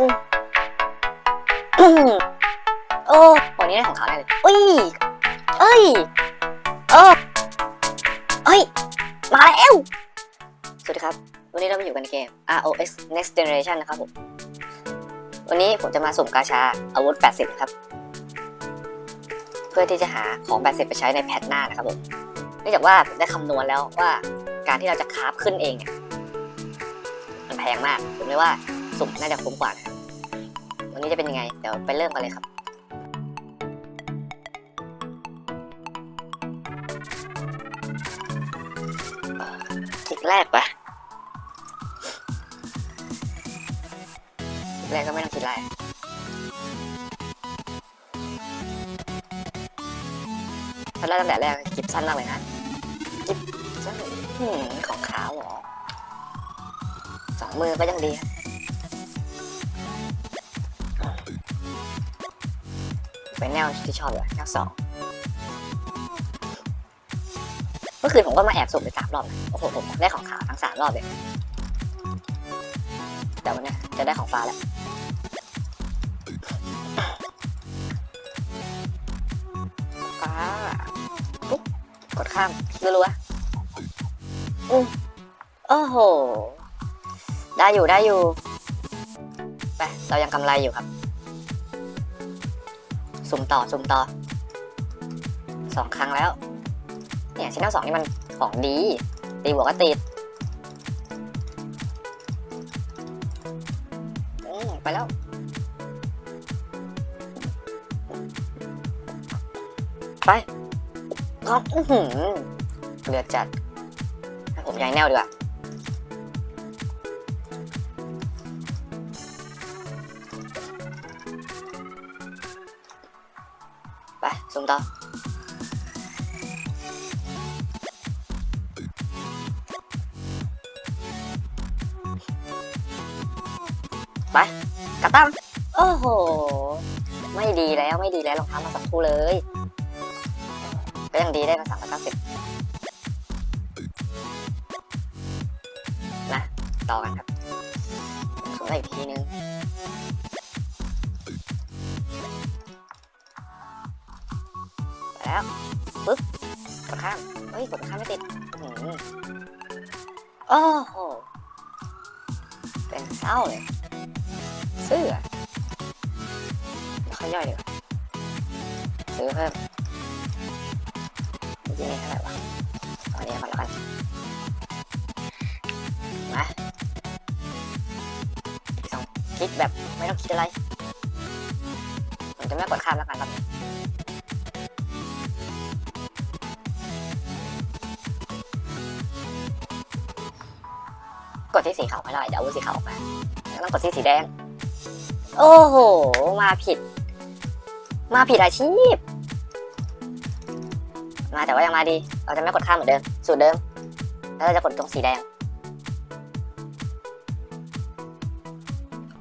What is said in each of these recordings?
อืมอืมโอ้วันนี้ได้ของเขาได้เลยอุ้ยเอ้ยเออเฮ้ย มาแล้ว สวัสดีครับ วันนี้เรามาอยู่กันในเกม ROS Next Generation นะครับผม วันนี้ผมจะมาสุ่มกาชาอาวุธ 80 ครับ เพื่อที่จะหาของ 80 ไปใช้ในแพทหน้านะครับผม เนื่องจากว่าผมได้คำนวณแล้วว่าการที่เราจะคราฟขึ้นเองเนี่ยมันแพงมาก ผมเลยว่าสุ่มน่าจะคุ้มกว่านะ วันนี้จะเป็นยังไง เดี๋ยวไปเริ่มกันเลยครับคลิกแรกปะคลิกแรกก็ไม่ต้องคิดอะไรถ้าได้ตั้งแต่แรกคลิปสั้นมากเลยนะคลิปสั้นของขาวหรอสองมือก็ยังดีครับ เป็นแนวที่ชอบเลยแนวสองเมื่อคืนผมก็มาแอบสุ่มไปสามรอบนะโอ้โหผมได้ของขาวทั้งสามรอบเลยแต่วันนี้จะได้ของฟ้าแล้วฟ้าปุ๊บกดข้ามรัวๆอืมโอ้โห ได้อยู่ได้อยู่ ไป เรายังกำไรอยู่ครับ สุ่มต่อสุ่มต่อสองครั้งแล้ว เนี่ยชั้นสองนี่มันของดี ตีบวกก็ติดไปแล้ว ไปก็อื้อหือเลือดจัดให้ผมย้ายแนวดีกว่า สุ่มต่อไปกระตั้มโอ้โห ไม่ดีแล้วไม่ดีแล้วรองเท้ามาสักครู่เลย ก็ยังดีได้มาสามร้อยเก้าสิบนะต่อกันครับสุ่มได้อีกทีนึง แล้วปึ๊บกดข้ามเฮ้ยกดข้ามไม่ติดหืมโอ้โหเป็นเศร้าเลยเสื้อไม่ค่อยย่อยดีกว่าซื้อเพิ่มเมื่อกี้นี่เท่าไหร่วะตอนนี้ก่อนแล้วกันมาสองคลิกแบบไม่ต้องคิดอะไรผมจะไม่กดข้ามแล้วกันครับ กดที่สีขาวไม่ได้เดี๋ยวเอาสีขาวออกมาแล้วต้องกดที่สีแดง โอ้โห มาผิด มาผิดอาชีพ มาแต่ว่ายังมาดี เราจะไม่กดข้ามเหมือนเดิม สูตรเดิม แล้วเราจะกดตรงสีแดง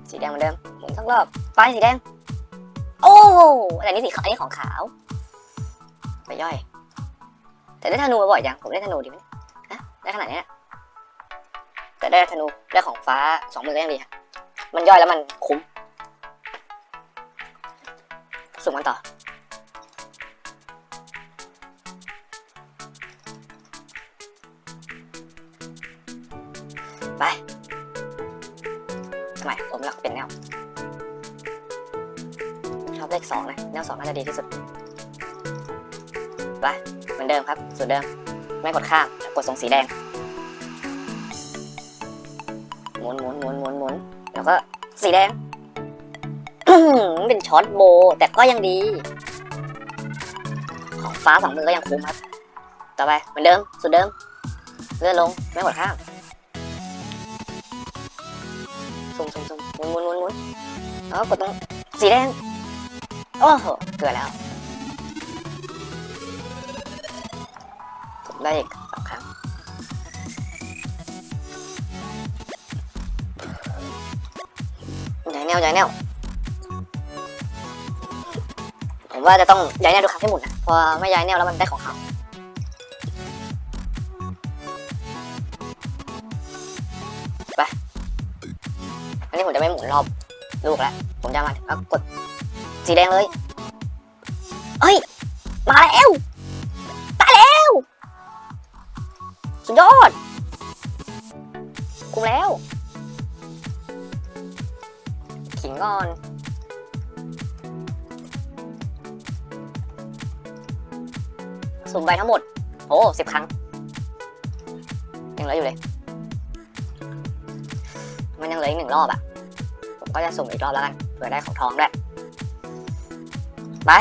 สีแดงเหมือนเดิมหมุนสักรอบไปสีแดง โอ้โหอันนี้สีขาวอันนี้ของขาว ไปย่อย แต่ได้ธนูมาบ่อยจังผมได้ธนูดีไหมฮะได้ขนาดเนี้ย แต่ได้ธนูได้ของฟ้าสองมือก็ยังดีครับมันย่อยแล้วมันคุ้มสุ่มกันต่อ ไปทำไมผมรักเป็นแนว ชอบเลขสองนะ แนวสองน่าจะดีที่สุด ไป เหมือนเดิมครับสูตรเดิม ไม่กดข้ามกดตรงสีแดง มุนหมุนหมุนหมุนหมุนแล้วก็สีแดง เป็นช็อตโบ แต่ก็ยังดี ของฟ้าสองมือก็ยังคุ้มครับ ต่อไปเหมือนเดิม สุดเดิม เลื่อนลง ไม่กดข้ามซุ่มซุ่มซุ่มหมุนหมุนหมุนหมุนแล้วก็กดตรงสีแดง โอ้โห เกิดแล้ว ได้อีก แนวย้ายแนวผมว่าจะต้องย้ายแนวทุกครั้งให้หมุนนะพอไม่ย้ายแนวแล้วมันได้ของเขาไปอันนี้ผมจะไม่หมุนรอบลูกแล้วผมจะมาถึงก็กดสีแดงเลยเอ้ย มาแล้วตายแล้วสุดยอดคุมแล้ว ขิงก่อน สุ่มไปทั้งหมด โอ้สิบครั้ง ยังเหลืออยู่เลย มันยังเหลืออีกหนึ่งรอบอะผมก็จะสุ่มอีกรอบแล้วกันเผื่อได้ของทองด้วย ไป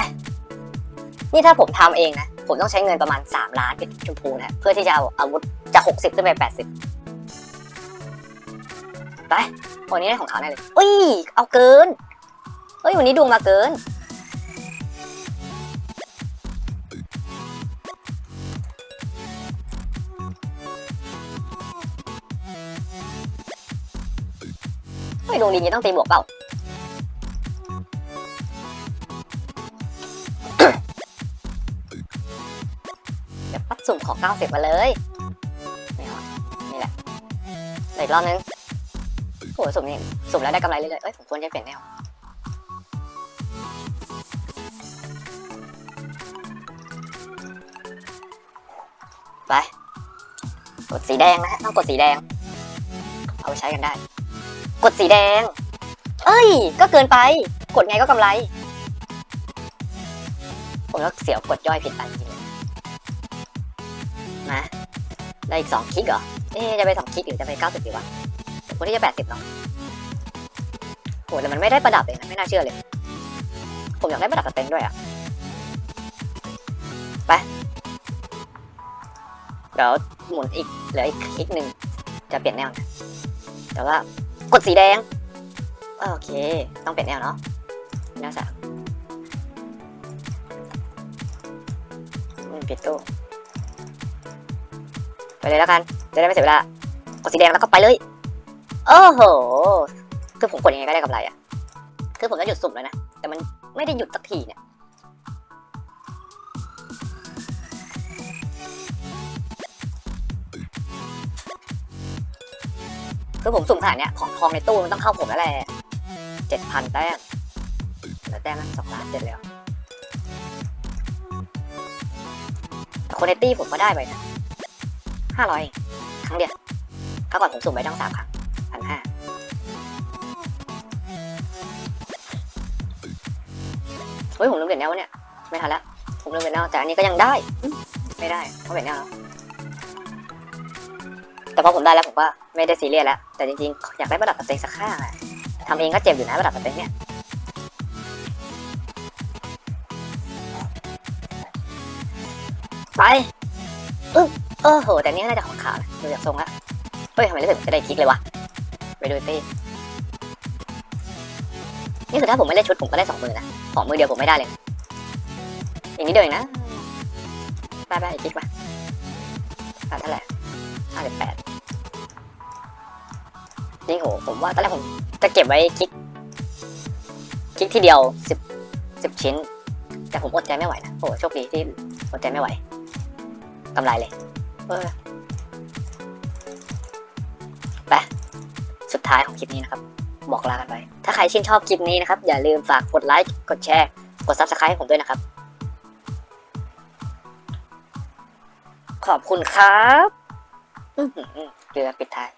นี่ถ้าผมทำเองนะ ผมต้องใช้เงินประมาณ 3 ล้านเป็นชมพูนะ เพื่อที่จะเอาอาวุธจาก60 ขึ้นไป 80 ไป วันนี้ได้ของเขาแน่เลยอุ้ย เอาเกินเฮ้ยวันนี้ดวงมาเกิน เฮ้ยดวงดีนี้ต้องตีบวกเปล่าเดี๋ยวปัดสุ่มขอ90มาเลย นี่เอานี่แหละเดี๋ยวอีกรอบนึง โอ้ยสุ่มนี่สุ่มแล้วได้กำไรเรื่อยๆเอ้ยผมควรจะเปลี่ยนแนวไป กดสีแดงนะฮะต้องกดสีแดง เอาไปใช้กันได้ กดสีแดง เอ้ย ก็เกินไป กดไงก็กำไร ผมก็เสียวกดย่อยผิดอันจริงๆมาได้อีกสองคลิกเหรอเอ๊จะไปสองคลิกหรือจะไปเก้าสิบดีวะ ผมที่จะแปดสิบเนาะโหแต่มันไม่ได้ประดับเลยนะ ไม่น่าเชื่อเลย ผมอยากได้ประดับสเต็งด้วยอะไป เดี๋ยวหมุนอีก เหลืออีกคลิกหนึ่ง จะเปลี่ยนแนวนะแต่ว่ากดสีแดง โอเค ต้องเปลี่ยนแนวเนาะแนวสามอืมผิดตู้ไปเลยแล้วกัน จะได้ไม่เสียเวลากดสีแดงแล้วก็ไปเลย โอ้โห คือผมกดยังไงก็ได้กำไรอะคือผมจะหยุดสุ่มแล้วนะ แต่มันไม่ได้หยุดสักทีเนี่ย คือผมสุ่มขนาดเนี้ย ของทองในตู้มันต้องเข้าผมแล้วแหละเจ็ดพันแต้มแล้วแต้มมันสองล้านเจ็ดแล้วแต่คนในตี้ผมก็ได้ไปนะห้าร้อยครั้งเดียวครั้งก่อนผมสุ่มไปตั้งสามครั้ง เฮ้ยผมลืมเปลี่ยนแนววะเนี่ยไม่ทันและผมลืมเปลี่ยนแนวแต่อันนี้ก็ยังได้ไม่ได้เพราะเปลี่ยนแนวแล้วแต่พอผมได้แล้วผมก็ไม่ได้ซีเรียสแล้ว แต่จริงๆ อยากได้ประดับสเต็งสักข้างอะทำเองก็เจ็บอยู่นะประดับสเต็งเนี่ยไปอึ๊บโอ้โห แต่นี่น่าจะของขาวนะดูจากทรงแล้วเฮ้ยทำไมรู้สึกจะได้คลิกเลยวะ ไปดูตี นี่คือถ้าผมไม่เล่นชุดผมก็ได้สองมือนะของมือเดียวผมไม่ได้เลยอย่างนี้เดียวเองนะไปไปอีกคลิกไปอะเท่าไหร่ห้าสิบแปดนี่โหผมว่าตอนแรกผมจะเก็บไว้คลิกคลิกทีเดียวสิบสิบชิ้น แต่ผมอดใจไม่ไหวนะโอ้โหโชคดีที่อดใจไม่ไหวกำไรเลยเออไปสุดท้ายของคลิปนี้นะครับ บอกลากันไป ถ้าใครชื่นชอบคลิปนี้นะครับ อย่าลืมฝากกดไลค์ กดแชร์ กด subscribe ให้ผมด้วยนะครับ ขอบคุณครับอื้อหือเกลือปิดท้าย